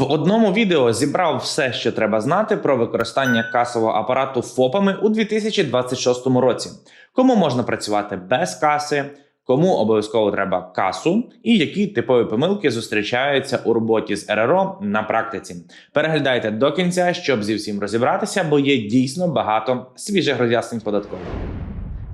В одному відео зібрав все, що треба знати про використання касового апарату ФОПами у 2026 році. Кому можна працювати без каси, кому обов'язково треба касу, і які типові помилки зустрічаються у роботі з РРО на практиці. Переглядайте до кінця, щоб зі всім розібратися, бо є дійсно багато свіжих роз'яснень податкових.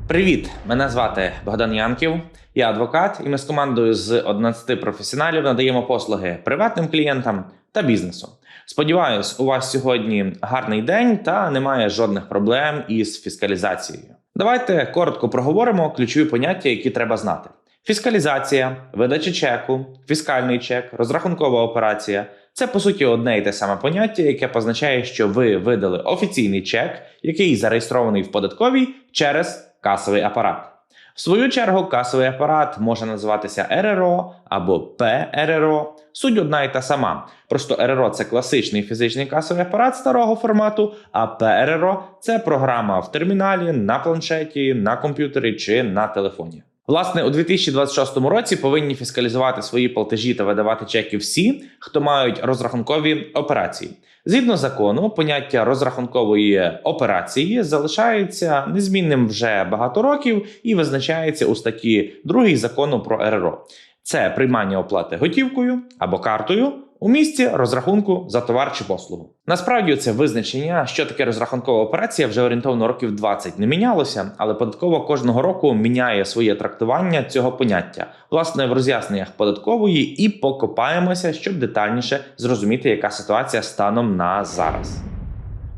Привіт! Мене звати Богдан Янків. Я адвокат, і ми з командою з 11 професіоналів надаємо послуги приватним клієнтам та бізнесу. Сподіваюсь, у вас сьогодні гарний день та немає жодних проблем із фіскалізацією. Давайте коротко проговоримо ключові поняття, які треба знати: фіскалізація, видача чеку, фіскальний чек, розрахункова операція. Це по суті одне і те саме поняття, яке позначає, що ви видали офіційний чек, який зареєстрований в податковій через касовий апарат. В свою чергу, касовий апарат може називатися РРО або ПРРО. Суть одна і та сама. Просто РРО це класичний фізичний касовий апарат старого формату, а ПРРО це програма в терміналі, на планшеті, на комп'ютері чи на телефоні. Власне, у 2026 році повинні фіскалізувати свої платежі та видавати чеки всі, хто мають розрахункові операції. Згідно закону, поняття розрахункової операції залишається незмінним вже багато років і визначається у статті 2 закону про РРО. Це приймання оплати готівкою або картою у місці розрахунку за товар чи послугу. Насправді це визначення, що таке розрахункова операція, вже орієнтовно років 20 не мінялося, але податково кожного року міняє своє трактування цього поняття. Власне, в роз'ясненнях податкової і покопаємося, щоб детальніше зрозуміти, яка ситуація станом на зараз.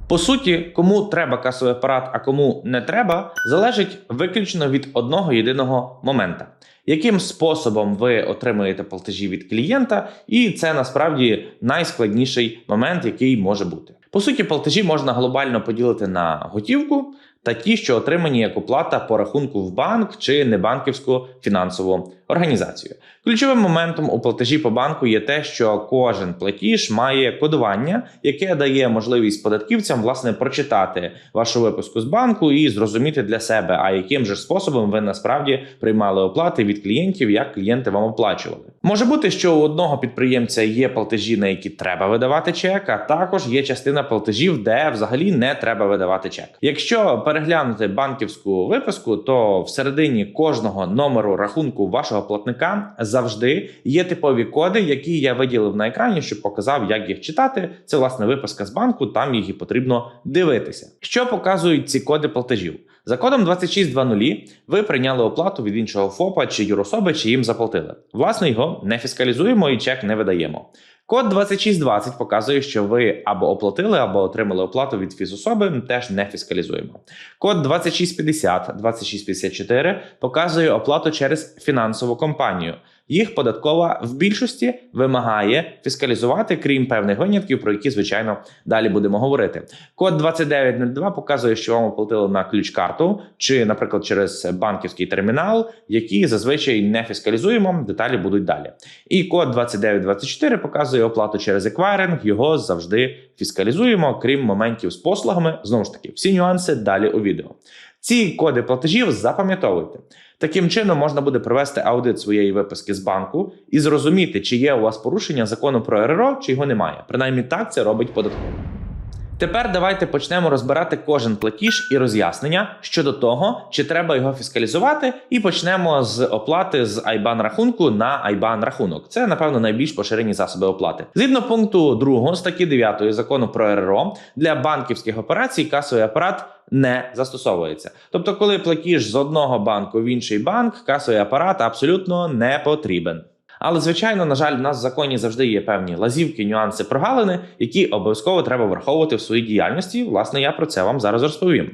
По суті, кому треба касовий апарат, а кому не треба, залежить виключно від одного єдиного момента. Яким способом ви отримуєте платежі від клієнта, і це насправді найскладніший момент, який може бути. По суті, платежі можна глобально поділити на готівку та ті, що отримані як оплата по рахунку в банк чи небанківську фінансову організацію. Ключовим моментом у платежі по банку є те, що кожен платіж має кодування, яке дає можливість податківцям власне прочитати вашу випуску з банку і зрозуміти для себе, а яким же способом ви насправді приймали оплати від клієнтів, як клієнти вам оплачували. Може бути, що у одного підприємця є платежі, на які треба видавати чек, а також є частина платежів, де взагалі не треба видавати чек. Якщо переглянути банківську виписку, то всередині кожного номеру рахунку вашого платника завжди є типові коди, які я виділив на екрані, щоб показав, як їх читати. Це власне виписка з банку, там їх і потрібно дивитися. Що показують ці коди платежів? За кодом 2620 ви прийняли оплату від іншого ФОПа чи юрособи, чи їм заплатили. Власне, його не фіскалізуємо і чек не видаємо. Код 2620 показує, що ви або оплатили, або отримали оплату від фізособи, теж не фіскалізуємо. Код 2650, 2654 показує оплату через фінансову компанію. Їх податкова в більшості вимагає фіскалізувати, крім певних винятків, про які, звичайно, далі будемо говорити. Код 2902 показує, що вам оплатили на ключ-карту, чи, наприклад, через банківський термінал, які зазвичай не фіскалізуємо. Деталі будуть далі. І код 2924 показує оплату через еквайринг, його завжди фіскалізуємо, крім моментів з послугами. Знову ж таки, всі нюанси далі у відео. Ці коди платежів запам'ятовуйте. Таким чином можна буде провести аудит своєї виписки з банку і зрозуміти, чи є у вас порушення закону про РРО, чи його немає. Принаймні так це робить податково. Тепер давайте почнемо розбирати кожен платіж і роз'яснення щодо того, чи треба його фіскалізувати, і почнемо з оплати з IBAN рахунку на IBAN рахунок. Це, напевно, найбільш поширені засоби оплати. Згідно пункту 2 статті 9 закону про РРО для банківських операцій касовий апарат не застосовується. Тобто, коли платіж з одного банку в інший банк, касовий апарат абсолютно не потрібен. Але звичайно, на жаль, в нас в законі завжди є певні лазівки, нюанси, прогалини, які обов'язково треба враховувати в своїй діяльності. Власне, я про це вам зараз розповім.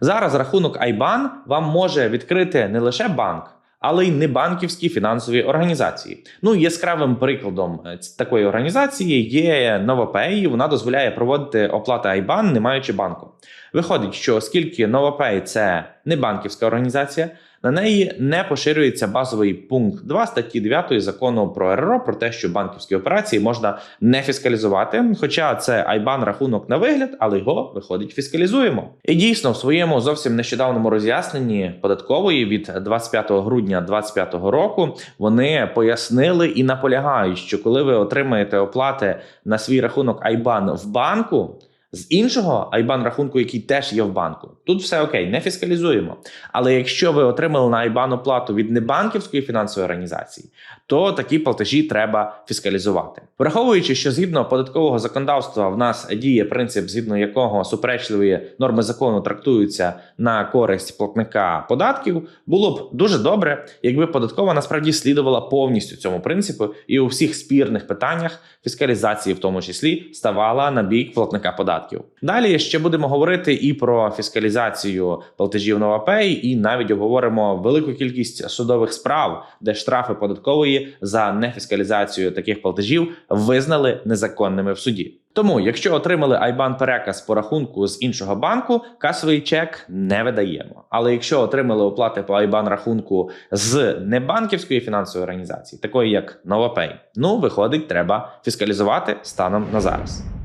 Зараз рахунок IBAN вам може відкрити не лише банк. Але й небанківські фінансові організації. Ну яскравим прикладом е, такої організації є NovaPay. Вона дозволяє проводити оплати IBAN, не маючи банку. Виходить, що оскільки NovaPay – це не банківська організація, на неї не поширюється базовий пункт 2 статті 9 закону про РРО про те, що банківські операції можна не фіскалізувати. Хоча це IBAN рахунок на вигляд, але його виходить фіскалізуємо. І дійсно, в своєму зовсім нещодавному роз'ясненні податкової від 25 грудня 2025 року вони пояснили і наполягають, що коли ви отримаєте оплати на свій рахунок IBAN в банку. З іншого IBAN рахунку, який теж є в банку, тут все окей, не фіскалізуємо. Але якщо ви отримали на IBAN оплату від небанківської фінансової організації, то такі платежі треба фіскалізувати, враховуючи, що згідно податкового законодавства в нас діє принцип, згідно якого суперечливі норми закону трактуються на користь платника податків, було б дуже добре, якби податкова насправді слідувала повністю цьому принципу і у всіх спірних питаннях фіскалізації, в тому числі, ставала на бік платника податків. Далі ще будемо говорити і про фіскалізацію платежів NovaPay, і навіть обговоримо велику кількість судових справ, де штрафи податкової за нефіскалізацію таких платежів визнали незаконними в суді. Тому, якщо отримали IBAN переказ по рахунку з іншого банку, касовий чек не видаємо. Але якщо отримали оплати по IBAN рахунку з небанківської фінансової організації, такої як NovaPay, ну виходить, треба фіскалізувати станом на зараз.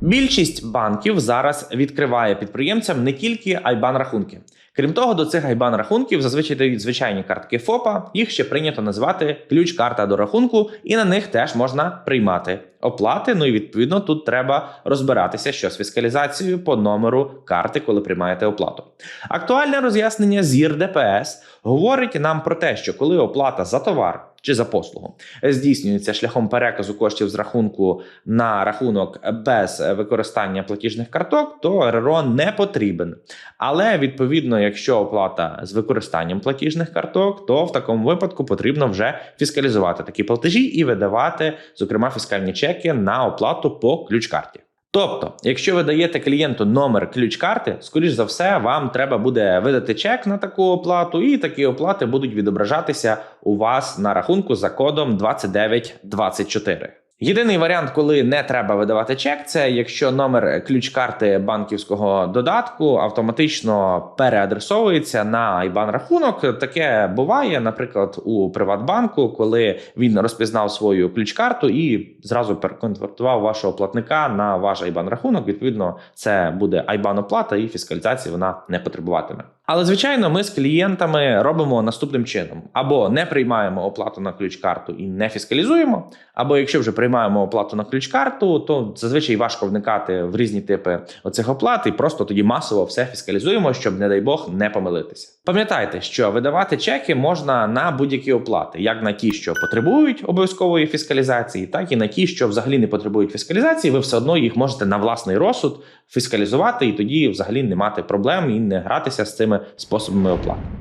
Більшість банків зараз відкриває підприємцям не тільки айбан рахунки. Крім того, до цих IBAN рахунків зазвичай дають звичайні картки ФОПа. Їх ще прийнято називати ключ-карта до рахунку, і на них теж можна приймати оплати. Ну і відповідно тут треба розбиратися, що з фіскалізацією по номеру карти, коли приймаєте оплату. Актуальне роз'яснення ЗІР ДПС говорить нам про те, що коли оплата за товар чи за послугу здійснюється шляхом переказу коштів з рахунку на рахунок без використання платіжних карток, то РРО не потрібен. Але відповідно, якщо оплата з використанням платіжних карток, то в такому випадку потрібно вже фіскалізувати такі платежі і видавати, зокрема, фіскальні чеки на оплату по ключ-карті. Тобто, якщо ви даєте клієнту номер ключ-карти, скоріш за все, вам треба буде видати чек на таку оплату, і такі оплати будуть відображатися у вас на рахунку за кодом 2924. Єдиний варіант, коли не треба видавати чек, це якщо номер ключ-карти банківського додатку автоматично переадресовується на IBAN рахунок. Таке буває, наприклад, у Приватбанку, коли він розпізнав свою ключ-карту і зразу переконвертував вашого платника на ваш IBAN рахунок. Відповідно, це буде IBAN оплата і фіскалізації вона не потребуватиме. Але звичайно, ми з клієнтами робимо наступним чином: або не приймаємо оплату на ключ-карту і не фіскалізуємо, або якщо вже приймаємо оплату на ключ-карту, то зазвичай важко вникати в різні типи оцих оплат, і просто тоді масово все фіскалізуємо, щоб, не дай Бог, не помилитися. Пам'ятайте, що видавати чеки можна на будь-які оплати, як на ті, що потребують обов'язкової фіскалізації, так і на ті, що взагалі не потребують фіскалізації. Ви все одно їх можете на власний розсуд фіскалізувати, і тоді взагалі не мати проблем і не гратися з цими способами оплати.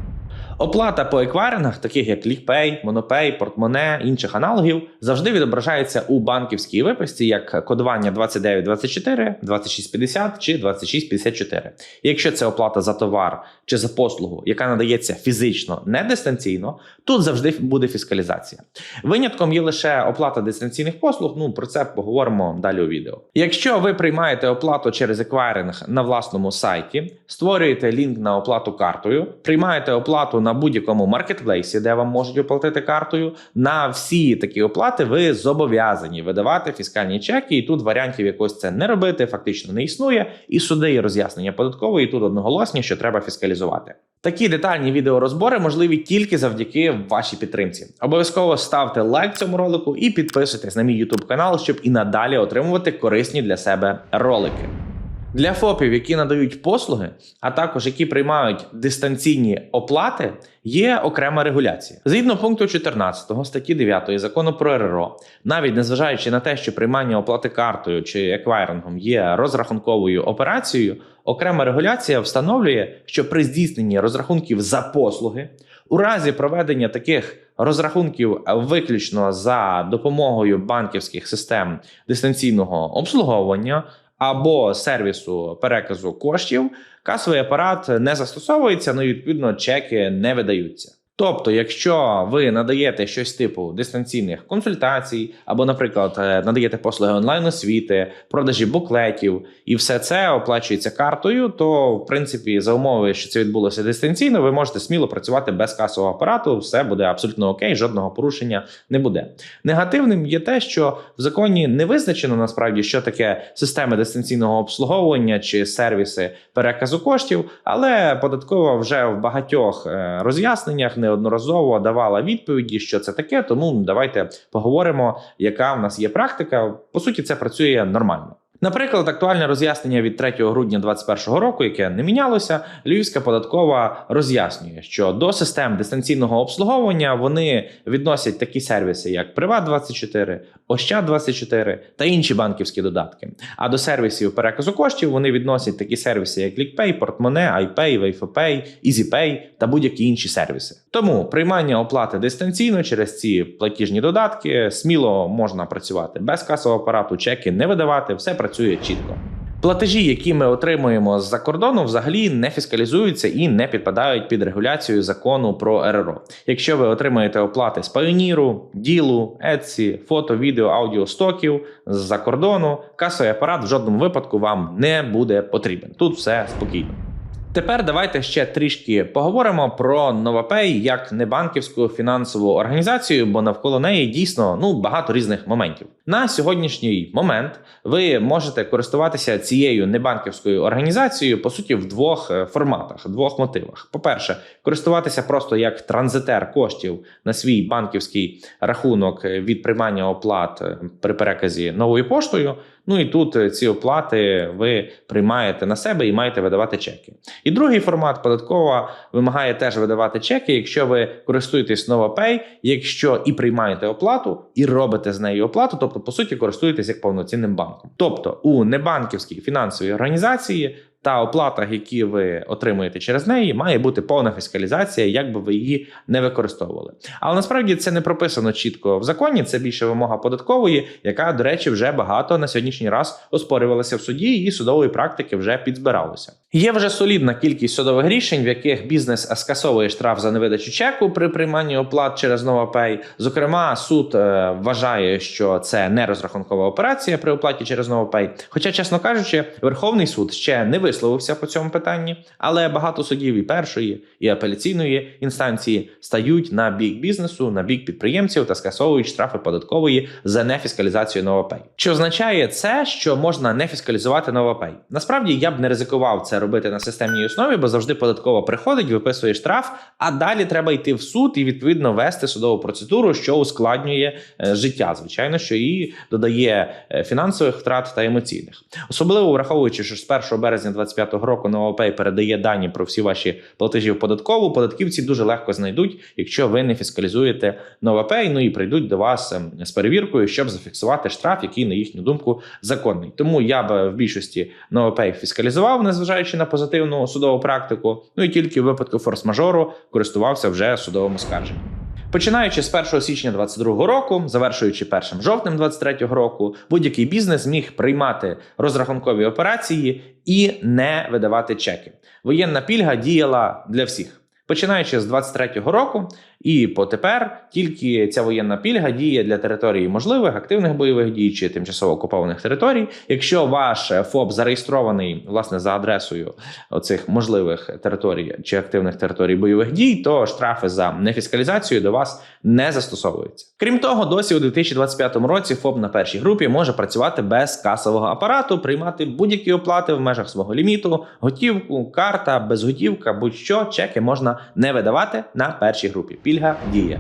Оплата по еквайрингах, таких як LickPay, MonoPay, Портмоне, інших аналогів, завжди відображається у банківській виписці як кодування 2924, 2650 чи 2654. Якщо це оплата за товар чи за послугу, яка надається фізично, не дистанційно, тут завжди буде фіскалізація. Винятком є лише оплата дистанційних послуг. Ну про це поговоримо далі у відео. Якщо ви приймаєте оплату через еквайринг на власному сайті, створюєте лінк на оплату картою, приймаєте оплату на будь-якому маркетплейсі, де вам можуть оплатити картою. На всі такі оплати ви зобов'язані видавати фіскальні чеки, і тут варіантів якось це не робити, фактично не існує. І суди і роз'яснення податкової тут одноголосні, що треба фіскалізувати. Такі детальні відеорозбори можливі тільки завдяки вашій підтримці. Обов'язково ставте лайк цьому ролику і підписуйтесь на мій YouTube канал, щоб і надалі отримувати корисні для себе ролики. Для ФОПів, які надають послуги, а також які приймають дистанційні оплати, є окрема регуляція. Згідно пункту 14 статті 9 закону про РРО, навіть незважаючи на те, що приймання оплати картою чи еквайрингом є розрахунковою операцією, окрема регуляція встановлює, що при здійсненні розрахунків за послуги у разі проведення таких розрахунків виключно за допомогою банківських систем дистанційного обслуговування або сервісу переказу коштів, касовий апарат не застосовується, ну і відповідно чеки не видаються. Тобто, якщо ви надаєте щось типу дистанційних консультацій, або, наприклад, е, надаєте послуги онлайн освіти, продажі буклетів, і все це оплачується картою, то в принципі за умови, що це відбулося дистанційно, ви можете сміло працювати без касового апарату, все буде абсолютно окей, жодного порушення не буде. Негативним є те, що в законі не визначено насправді, що таке системи дистанційного обслуговування чи сервіси переказу коштів, але податкова вже в багатьох е, роз'ясненнях неодноразово давала відповіді, що це таке. Тому давайте поговоримо, яка в нас є практика. По суті, це працює нормально. Наприклад, актуальне роз'яснення від 3 грудня 2021 року, яке не мінялося, Львівська податкова роз'яснює, що до систем дистанційного обслуговування вони відносять такі сервіси, як Приват24, Ощад24 та інші банківські додатки. А до сервісів переказу коштів вони відносять такі сервіси, як LickPay, Портмоне, iPay, WayFoPay, EasyPay та будь-які інші сервіси. Тому приймання оплати дистанційно через ці платіжні додатки сміло можна працювати без касового апарату, чеки не видавати, все працює чітко. Платежі, які ми отримуємо з-за кордону, взагалі не фіскалізуються і не підпадають під регуляцію закону про РРО. Якщо ви отримаєте оплати з Пайоніру, ділу, Etsy, фото, відео, аудіо стоків з-за кордону, касовий апарат в жодному випадку вам не буде потрібен. Тут все спокійно. Тепер давайте ще трішки поговоримо про NovaPay як небанківську фінансову організацію, бо навколо неї дійсно ну багато різних моментів. На сьогоднішній момент ви можете користуватися цією небанківською організацією по суті в двох е, форматах, двох мотивах. По-перше, користуватися просто як транзитер коштів на свій банківський рахунок від приймання оплат е, при переказі новою поштою. Ну і тут е, ці оплати ви приймаєте на себе і маєте видавати чеки. І другий формат податкова вимагає теж видавати чеки, якщо ви користуєтесь NovaPay, якщо і приймаєте оплату, і робите з нею оплату, тобто, по суті, користуєтесь як повноцінним банком. Тобто у небанківській фінансовій організації. Та оплатах, які ви отримуєте через неї, має бути повна фіскалізація, як би ви її не використовували. Але насправді це не прописано чітко в законі. Це більше вимога податкової, яка, до речі, вже багато на сьогоднішній раз оспорювалася в суді, і судової практики вже підзбиралося. Є вже солідна кількість судових рішень, в яких бізнес скасовує штраф за невидачу чеку при прийманні оплат через NovaPay. Зокрема, суд е, вважає, що це не розрахункова операція при оплаті через NovaPay. Хоча, чесно кажучи, Верховний суд ще не висловився по цьому питанні, але багато судів і першої, і апеляційної інстанції стають на бік бізнесу, на бік підприємців та скасовують штрафи податкової за нефіскалізацію NovaPay. Чи означає це, що можна не фіскалізувати NovaPay? Насправді я б не ризикував це робити на системній основі, бо завжди податкова приходить, виписує штраф, а далі треба йти в суд і відповідно вести судову процедуру, що ускладнює е, життя, звичайно, що і додає е, фінансових втрат та емоційних, особливо враховуючи, що з 1 березня 2025 року NovaPay передає дані про всі ваші платежі в податкову. Податківці дуже легко знайдуть, якщо ви не фіскалізуєте NovaPay, ну і прийдуть до вас ем, з перевіркою, щоб зафіксувати штраф, який на їхню думку законний. Тому я б в більшості NovaPay фіскалізував, незважаючи на позитивну судову практику. Ну і тільки в випадку форс-мажору користувався вже судовим оскарженням. Починаючи з 1 січня 2022 року, завершуючи 1 жовтнем 2023 року, будь-який бізнес міг приймати розрахункові операції і не видавати чеки. Воєнна пільга діяла для всіх. Починаючи з 23-го року і потепер тільки ця воєнна пільга діє для території можливих активних бойових дій чи тимчасово окупованих територій. Якщо ваш ФОП зареєстрований власне за адресою оцих можливих територій чи активних територій бойових дій, то штрафи за нефіскалізацію до вас не застосовуються. Крім того, досі у 2025 році ФОП на першій групі може працювати без касового апарату, приймати будь-які оплати в межах свого ліміту, готівку, карта, безготівка, будь-що чеки можна не видавати на першій групі. Пільга діє.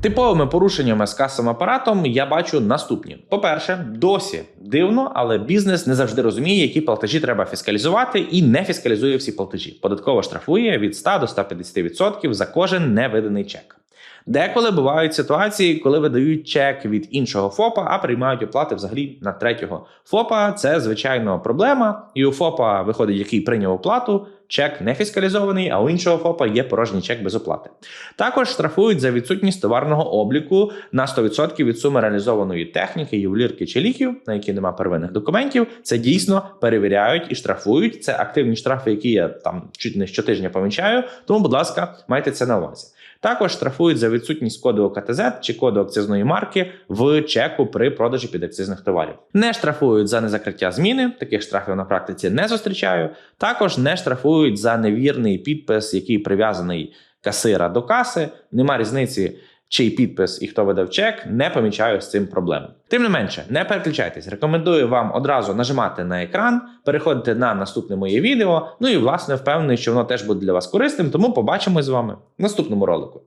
Типовими порушеннями з касовим апаратом я бачу наступні: по-перше, досі дивно, але бізнес не завжди розуміє, які платежі треба фіскалізувати, і не фіскалізує всі платежі. Податково штрафує від 100 до 150% за кожен невиданий чек. Деколи бувають ситуації, коли видають чек від іншого ФОПа, а приймають оплати взагалі на третього ФОПа. Це звичайно проблема. І у ФОПа виходить, який прийняв оплату. Чек не фіскалізований, а у іншого ФОПа є порожній чек без оплати. Також штрафують за відсутність товарного обліку на 100% від суми реалізованої техніки, ювелірки чи ліків, на які немає первинних документів. Це дійсно перевіряють і штрафують. Це активні штрафи, які я там чуть не щотижня помічаю. Тому, будь ласка, майте це на увазі. Також штрафують за відсутність коду ОКТЗ чи коду акцизної марки в чеку при продажі підакцизних товарів. Не штрафують за незакриття зміни, таких штрафів на практиці не зустрічаю. Також не штрафують за невірний підпис, який прив'язаний касира до каси. Нема різниці, чий підпис і хто видав чек, не помічаю з цим проблем. Тим не менше, не переключайтесь. Рекомендую вам одразу нажимати на екран, переходити на наступне моє відео. Ну і власне впевнений, що воно теж буде для вас корисним. Тому побачимось з вами в наступному ролику.